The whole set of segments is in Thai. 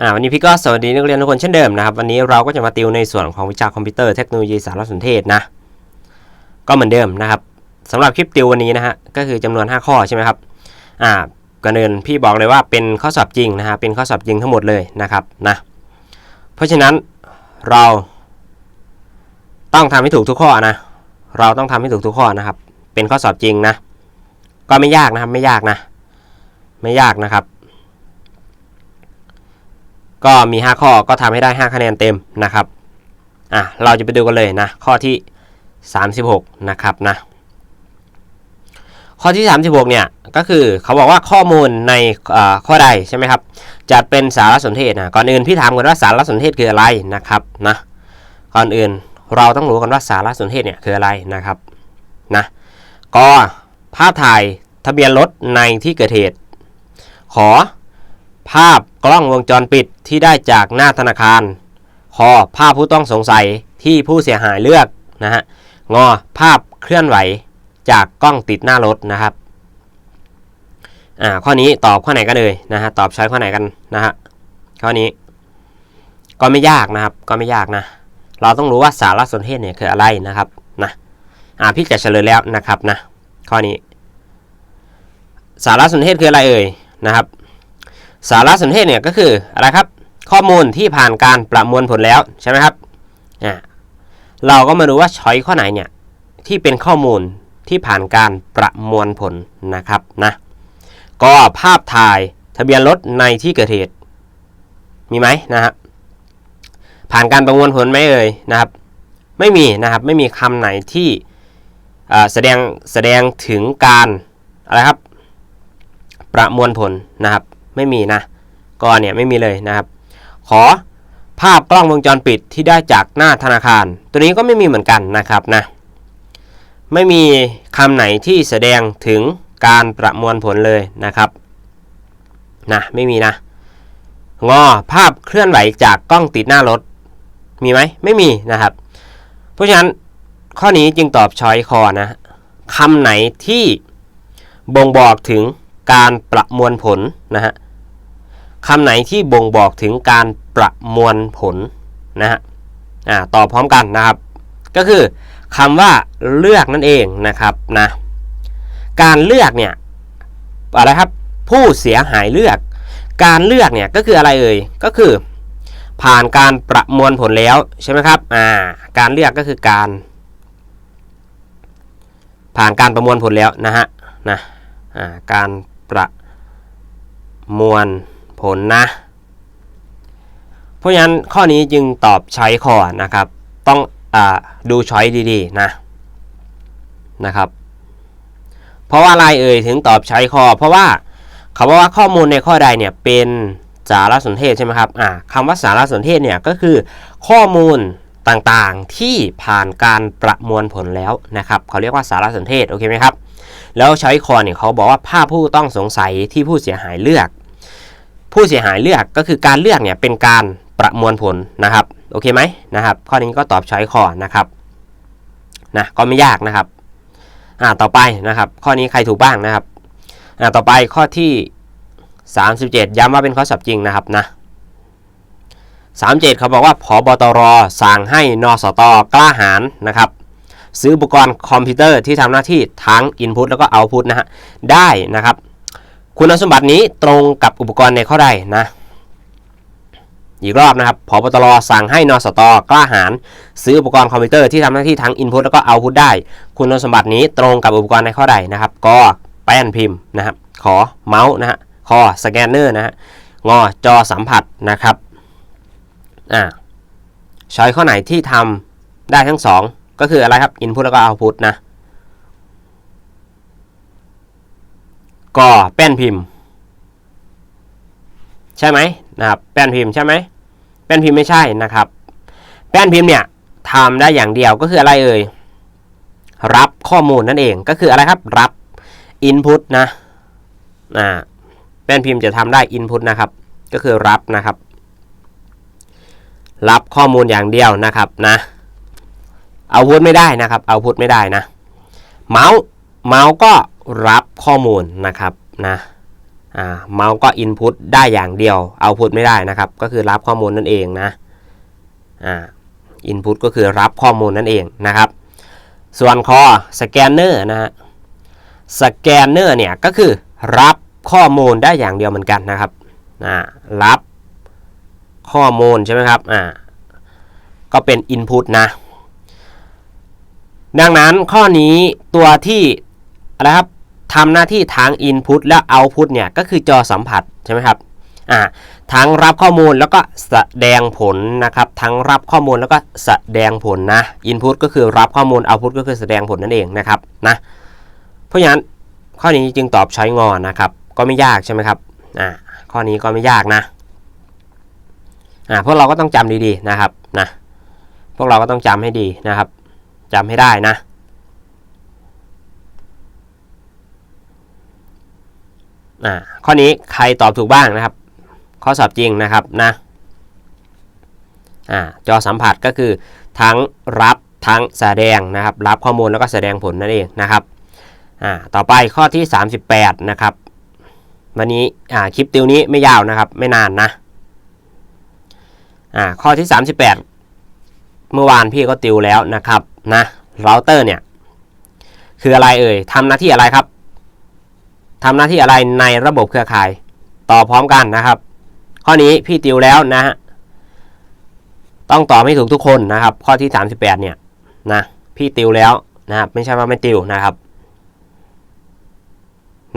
อ่าวันนี้พี่ก็สวัสดีนักเรียนทุกคนเช่นเดิมนะครับ วันนี้เราก็จะมาติวในส่วนของวิชาคอมพิวเตอร์เทคโนโลยีสารสนเทศนะ ก็เหมือนเดิมนะครับสำหรับคลิปติววันนี้นะฮะก็คือจำนวน 5 ข้อใช่ไหมครับอ่าก่อนอื่นพี่บอกเลยว่าเป็นข้อสอบจริงนะฮะเป็นข้อสอบจริงทั้งหมดเลยนะครับนะเพราะฉะนั้นเราต้องทำให้ถูกทุกข้อนะ เราต้องทำให้ถูกทุกข้อนะครับ เป็นข้อสอบจริงนะ ก็ไม่ยากนะครับไม่ยากนะ ไม่ยากนะครับ ก็มี 5 ข้อก็ทำให้ได้ 5 คะแนนเต็มนะครับอะเราจะไปดูกันเลยนะข้อที่ 36 นะครับนะข้อที่ 36 เนี่ยก็คือเขาบอกว่าข้อมูลในข้อใดใช่ไหมครับจะเป็นสารสนเทศนะก่อนอื่นพี่ถามก่อนว่าสารสนเทศคืออะไรนะครับนะก่อนอื่นเราต้องรู้กันว่าสารสนเทศเนี่ยคืออะไรนะครับนะก็ภาพถ่ายทะเบียนรถในที่เกิดเหตุ ขอ ภาพกล้องวงจรปิดที่ได้จากหน้าธนาคาร คอภาพผู้ต้องสงสัยที่ผู้เสียหายเลือกนะฮะ งอภาพเคลื่อนไหวจากกล้องติดหน้ารถนะครับ อ่า ข้อนี้ตอบข้อไหนกันเลยนะฮะ ตอบใช้ข้อไหนกันนะฮะ ข้อนี้ก็ไม่ยากนะครับ ก็ไม่ยากนะ เราต้องรู้ว่าสารสนเทศเนี่ยคืออะไรนะครับนะ อ่า พี่จะเฉลยแล้วนะครับนะ ข้อนี้ สารสนเทศคืออะไรเอ่ยนะครับ สารสนเทศเนี่ยก็คืออะไรครับ ข้อมูลที่ผ่านการประมวลผลแล้วใช่ไหมครับเราก็มาดูว่าช้อยข้อไหนเนี่ยที่เป็นข้อมูลที่ผ่านการประมวลผลนะครับนะก็ภาพถ่ายทะเบียนรถในที่เกิดเหตุ มีไหมนะครับผ่านการประมวลผลไหมเอ่ยนะครับ ไม่มีนะครับไม่มีคำไหนที่แสดงแสดงถึงการอะไรครับ ประมวลผลนะครับ ไม่มีนะก็เนี่ยไม่มีเลยนะครับ ขอภาพกล้องวงจรปิดที่ได้จากหน้าธนาคาร ตัวนี้ก็ไม่มีเหมือนกันนะครับนะไม่มีคำไหนที่แสดงถึงการประมวลผลเลยนะครับนะไม่มีนะงอภาพเคลื่อนไหวจากกล้องติดหน้ารถ มีไหมไม่มีนะครับ เพราะฉะนั้นข้อนี้จึงตอบช้อยคอนะคำไหนที่บ่งบอกถึงการประมวลผลนะฮะ คำไหนที่บ่งบอกถึงการประมวลผลนะฮะอ่าต่อพร้อมกันนะครับ ก็คือคำว่าเลือกนั่นเองนะครับนะการเลือกเนี่ยอะไรครับผู้เสียหายเลือก การเลือกเนี่ยก็คืออะไรเอ่ยก็คือ ผ่านการประมวลผลแล้วใช่ไหมครับอ่าการเลือกก็คือการ ผ่านการประมวลผลแล้วนะฮะนะอ่าการประมวล ผลนะ เพราะฉะนั้นข้อนี้จึงตอบใช้คอนะครับ ต้องอดูช้อยดีๆนะนะครับ เพราะว่าอะไรเอ่ยถึงตอบใช้คอ เพราะว่าเขาบอกว่าข้อมูลในข้อใดเนี่ยเป็นสารสนเทศใช่ไหมครับอ่าคำว่าสารสนเทศเนี่ยก็คือข้อมูลต่างๆที่ผ่านการประมวลผลแล้วนะครับเขาเรียกว่าสารสนเทศโอเคไหมครับแล้วใช้คอเนี่ยเขาบอกว่าภาพผู้ต้องสงสัยที่ผู้เสียหายเลือก ผู้เสียหายเลือกก็คือการเลือกเนี่ยเป็นการประมวลผลนะครับโอเคไหมนะครับ ข้อนี้ก็ตอบช้อยคอนะครับนะก็ไม่ยากนะครับอ่าต่อไปนะครับ ข้อนี้ใครถูกบ้างนะครับอ่าต่อไปข้อที่ 37 ย้ำว่าเป็นข้อสอบจริงนะครับนะ37เขาบอกว่าพบตรสั่งให้นสตกล้าหารนะครับซื้ออุปกรณ์คอมพิวเตอร์ที่ทำหน้าที่ทั้ง Input แล้วก็ Output นะฮะได้นะครับ คุณสมบัตินี้ตรงกับอุปกรณ์ในข้อใดนะ อีกรอบนะครับพบตรสั่งให้นสตกล้าหาร ซื้ออุปกรณ์คอมพิวเตอร์ที่ทำหน้าที่ทั้ง Input แล้วก็ Output ได้ คุณสมบัตินี้ตรงกับอุปกรณ์ในข้อใดนะครับก็แป้นพิมพ์นะครับ ขอเมาส์นะฮะคอสแกนเนอร์นะฮะงอจอสัมผัสนะครับอ่าใช้ข้อไหนที่ทำได้ทั้งสองก็คืออะไรครับ input แล้วก็ output นะ ก็แป้นพิมพ์ ใช่ไหมนะครับแป้นพิมพ์ใช่ไหมแป้นพิมพ์ไม่ใช่นะครับ แป้นพิมพ์เนี่ยทำได้อย่างเดียวก็คืออะไรเอ่ยรับข้อมูลนั่นเองก็คืออะไรครับรับ input นะอ่าแป้นพิมพ์จะทำได้ input นะครับก็คือรับนะครับ รับข้อมูลอย่างเดียวนะครับนะเอาพุทไม่ได้นะครับเอาพุทไม่ได้นะ เมาส์เมาส์ก็ รับข้อมูลนะครับนะเมาส์ก็ input ได้อย่างเดียว output ไม่ได้นะครับ ก็คือรับข้อมูลนั่นเองนะอ่า input ก็คือรับข้อมูลนั่นเองนะครับ ส่วนคอสแกนเนอร์นะฮะสแกนเนอร์เนี่ยก็คือรับข้อมูลได้อย่างเดียวเหมือนกันนะครับอ่ารับข้อมูลใช่ไหมครับอ่าก็เป็น input นะ ดังนั้นข้อนี้ตัวที่อะไรครับ ทำหน้าที่ทาง Input และ Output เนี่ยก็คือจอสัมผัสใช่ไหมครับอ่าทั้งรับข้อมูลแล้วก็แสดงผลนะครับ ทั้งรับข้อมูลแล้วก็แสดงผลนะ Input ก็คือรับข้อมูล Output ก็คือแสดงผลนั่นเองนะครับนะเพราะฉะนั้นข้อนี้จึงตอบใช้งอนนะครับ ก็ไม่ยากใช่ไหมครับอ่าข้อนี้ก็ไม่ยากนะอ่าพวกเราก็ต้องจำดีๆนะครับนะพวกเราก็ต้องจำให้ดีนะครับจำให้ได้นะ อ่าข้อนี้ใครตอบถูกบ้างนะครับ ข้อสอบจริงนะครับนะอ่าจอสัมผัสก็คือทั้งรับทั้งแสดงนะครับ รับข้อมูลแล้วก็แสดงผลนั่นเองนะครับอ่าต่อไปข้อที่ 38 นะครับ วันนี้อ่าคลิปติวนี้ไม่ยาวนะครับ ไม่นานนะอ่าข้อที่ 38 เมื่อวานพี่ก็ติวแล้วนะครับนะเราเตอร์เนี่ย คืออะไรเอ่ยทำหน้าที่อะไรครับ ทำหน้าที่อะไรในระบบเครือข่ายต่อพร้อมกันนะครับ ข้อนี้พี่ติวแล้วนะฮะต้องตอบให้ถูกทุกคนนะครับ ข้อที่ 38 เนี่ยนะพี่ติวแล้วนะครับไม่ใช่ว่าไม่ติวนะครับ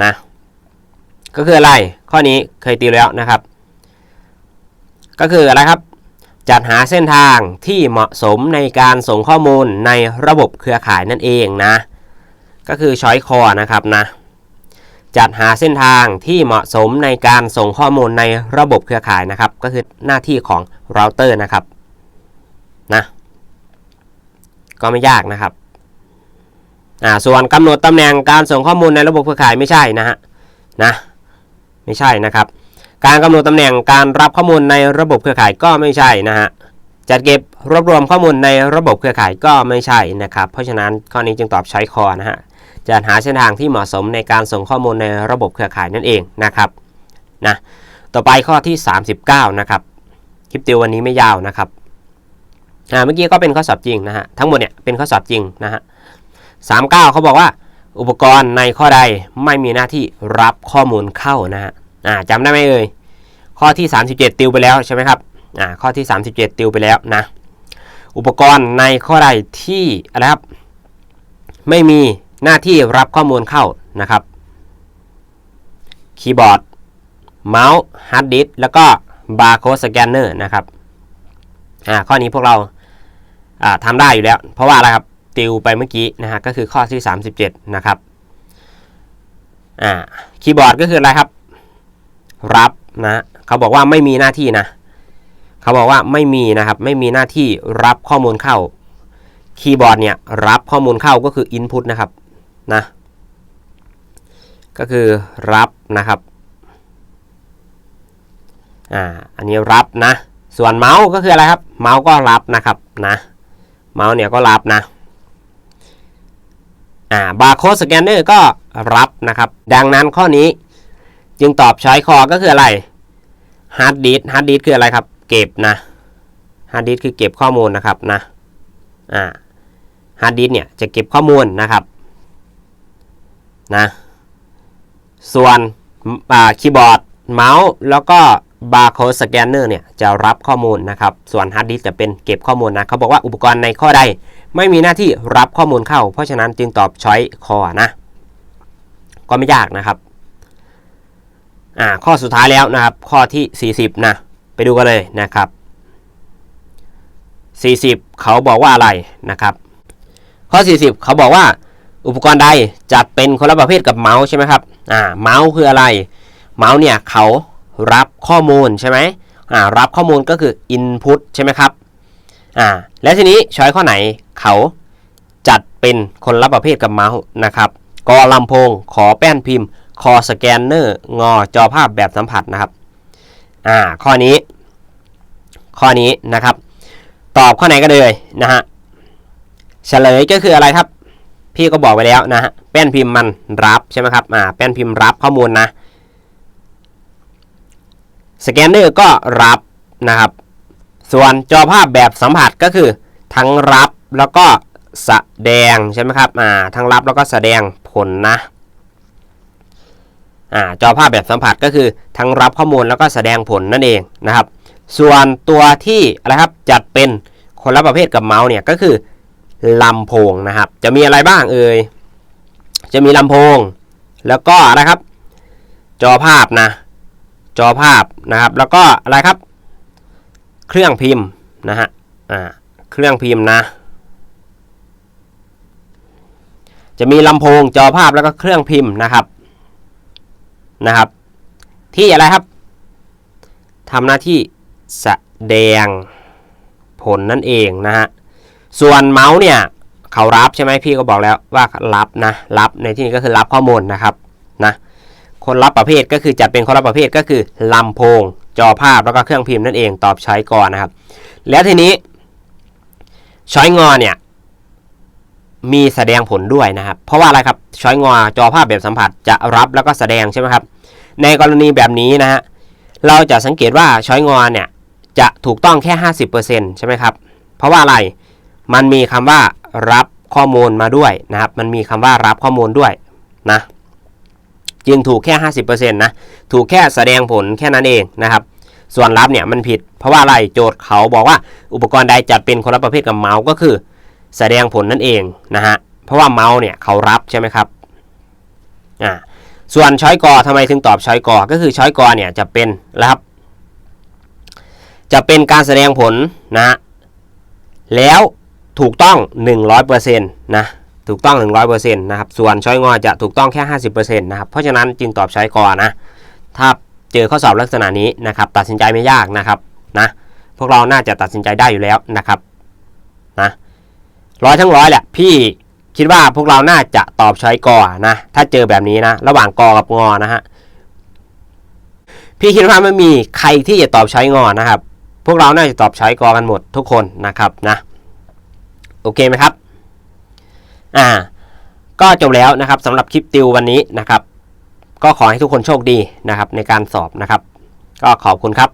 นะก็คืออะไรข้อนี้เคยติวแล้วนะครับ ก็คืออะไรครับ จัดหาเส้นทางที่เหมาะสมในการส่งข้อมูลในระบบเครือข่ายนั่นเองนะ ก็คือช้อยคอนะครับนะ จัดหาเส้นทางที่เหมาะสมในการส่งข้อมูลในระบบเครือข่ายนะครับ ก็คือหน้าที่ของเราเตอร์นะครับนะก็ไม่ยากนะครับอ่าส่วนกำหนดตำแหน่งการส่งข้อมูลในระบบเครือข่ายไม่ใช่นะฮะนะไม่ใช่นะครับ การกำหนดตำแหน่งการรับข้อมูลในระบบเครือข่ายก็ไม่ใช่นะฮะจัดเก็บรวบรวมข้อมูลในระบบเครือข่ายก็ไม่ใช่นะครับ เพราะฉะนั้นข้อนี้จึงตอบใช้คอนะฮะ จัดหาเส้นทางที่เหมาะสมในการส่งข้อมูลในระบบเครือข่ายนั่นเองนะครับนะต่อไปข้อที่ 39 นะครับคลิปติววันนี้ไม่ยาวนะครับอ่าเมื่อกี้ก็เป็นข้อสอบจริงนะฮะทั้งหมดเนี่ยเป็นข้อสอบจริงนะฮะสามเก้าเขาบอกว่าอุปกรณ์ในข้อใดไม่มีหน้าที่รับข้อมูลเข้านะฮะอ่าจำได้ไหมเอ่ยข้อที่ 37 ติวไปแล้วใช่ไหมครับอ่าข้อที่ 37 ติวไปแล้วนะอุปกรณ์ในข้อใดที่อะไรครับไม่มี หน้าที่รับข้อมูลเข้านะครับคีย์บอร์ดเมาส์ฮาร์ดดิสก์แล้วก็บาร์โค้ดสแกนเนอร์นะครับอ่าข้อนี้พวกเราอ่าทำได้อยู่แล้ว เพราะว่าอะไรครับติวไปเมื่อกี้นะฮะก็คือข้อที่ 37 นะครับอ่าคีย์บอร์ดก็คืออะไรครับ รับนะเขาบอกว่าไม่มีหน้าที่นะเขาบอกว่าไม่มีนะครับไม่มีหน้าที่รับข้อมูลเข้าคีย์บอร์ดเนี่ยรับข้อมูลเข้าก็คือ Input นะครับ นะ ก็คือรับนะครับ อ่า อันนี้รับนะ ส่วนเมาส์ก็คืออะไรครับ เมาส์ก็รับนะครับนะ เมาส์เนี่ยก็รับนะ อ่า บาร์โค้ดสแกนเนอร์ก็รับนะครับ ดังนั้นข้อนี้จึงตอบช้อยคอก็คืออะไรฮาร์ดดิสฮาร์ดดิสคืออะไรครับ เก็บนะฮาร์ดดิสคือเก็บข้อมูลนะครับนะ อ่าฮาร์ดดิสเนี่ยจะเก็บข้อมูลนะครับ นะส่วนคีย์บอร์ดเมาส์แล้วก็บาร์โค้ดสแกนเนอร์เนี่ยจะรับข้อมูลนะครับ ส่วนฮาร์ดดิสจะเป็นเก็บข้อมูลนะเขาบอกว่าอุปกรณ์ในข้อใด ไม่มีหน้าที่รับข้อมูลเข้า เพราะฉะนั้นจึงตอบช้อยคอนะ ก็ไม่ยากนะครับอ่าข้อสุดท้ายแล้วนะครับ ข้อที่ 40 นะ ไปดูกันเลยนะครับ 40 เขาบอกว่าอะไรนะครับ ข้อ 40 เขาบอกว่า อุปกรณ์ใดจะเป็นคนละประเภทกับเมาส์ใช่ไหมครับอ่าเมาส์คืออะไร เมาส์เนี่ยเขารับข้อมูลใช่ไหมอ่ารับข้อมูลก็คือ input ใช่ไหมครับอ่าและทีนี้ช้อยข้อไหนเขาจัดเป็นคนละประเภทกับเมาส์นะครับกอลำโพง ขอแป้นพิมพ์ คอสแกนเนอร์งอจอภาพแบบสัมผัสนะครับอ่าข้อนี้ ข้อนี้นะครับ ตอบข้อไหนก็เลยนะฮะเฉลยก็คืออะไรครับ พี่ก็บอกไปแล้วนะฮะแป้นพิมพ์มันรับใช่ไหมครับอ่าแป้นพิมพ์รับข้อมูลนะสแกนเนอร์ก็รับนะครับ ส่วนจอภาพแบบสัมผัสก็คือ ทั้งรับแล้วก็แสดงใช่ไหมครับอ่าทั้งรับแล้วก็แสดงผลนะอ่าจอภาพแบบสัมผัสก็คือทั้งรับข้อมูลแล้วก็แสดงผลนั่นเองนะครับ ส่วนตัวที่อะไรครับจัดเป็นคนละประเภทกับเมาส์เนี่ยก็คือ ลำโพงนะครับ จะมีอะไรบ้างเอ่ย จะมีลำโพง แล้วก็อะไรครับ จอภาพนะ จอภาพนะครับ แล้วก็อะไรครับ เครื่องพิมพ์นะฮะ อ่า เครื่องพิมพ์นะ จะมีลำโพง จอภาพแล้วก็เครื่องพิมพ์นะครับ นะครับ ที่อะไรครับทำหน้าที่แสดงผลนั่นเองนะฮะ ส่วนเมาส์เนี่ยเขารับใช่ไหมพี่ก็บอกแล้วว่ารับนะรับในที่นี้ก็คือรับข้อมูลนะครับนะคนรับประเภทก็คือจัดเป็นคนรับประเภทก็คือลำโพง จอภาพแล้วก็เครื่องพิมพ์นั่นเองตอบใช้ก่อนนะครับ แล้วทีนี้ช้อยงอเนี่ยมีแสดงผลด้วยนะครับ เพราะว่าอะไรครับช้อยงอจอภาพแบบสัมผัสจะรับแล้วก็แสดงใช่ไหมครับ ในกรณีแบบนี้นะฮะเราจะสังเกตว่าช้อยงอเนี่ยจะถูกต้องแค่ 50%ใช่ไหมครับ เพราะว่าอะไร มันมีคำว่ารับข้อมูลมาด้วยนะครับ มันมีคำว่ารับข้อมูลด้วยนะ จึงถูกแค่ 50%นะ ถูกแค่แสดงผลแค่นั้นเองนะครับ ส่วนรับเนี่ยมันผิด เพราะว่าอะไร โจทย์เขาบอกว่าอุปกรณ์ใดจัดเป็นคนละประเภทกับเมาส์ก็คือ แสดงผลนั่นเองนะฮะ เพราะว่าเมาส์เนี่ยเขารับใช่ไหมครับ อ่า ส่วนช้อยกอทำไมถึงตอบช้อยกอ ก็คือช้อยกอเนี่ยจะเป็นนะครับ จะเป็นการแสดงผลนะฮะ แล้ว ถูกต้อง 100%นะถูกต้อง 100%นะครับส่วนช้อยงอจะถูกต้องแค่ 50%นะครับเพราะฉะนั้นจึงตอบช้อยกอนะถ้าเจอข้อสอบลักษณะนี้นะครับตัดสินใจไม่ยากนะครับนะพวกเราน่าจะตัดสินใจได้อยู่แล้วนะครับนะร้อยทั้งร้อยแหละพี่คิดว่าพวกเราน่าจะตอบช้อยกอนะถ้าเจอแบบนี้นะระหว่างกอกับงอนะฮะพี่คิดว่าไม่มีใครที่จะตอบช้อยงอนะครับ พวกเราน่าจะตอบช้อยกอกันหมดทุกคนนะครับนะ โอเคไหมครับ อ่า ก็จบแล้วนะครับสำหรับคลิปติววันนี้นะครับ ก็ขอให้ทุกคนโชคดีนะครับ ในการสอบนะครับ ก็ขอบคุณครับ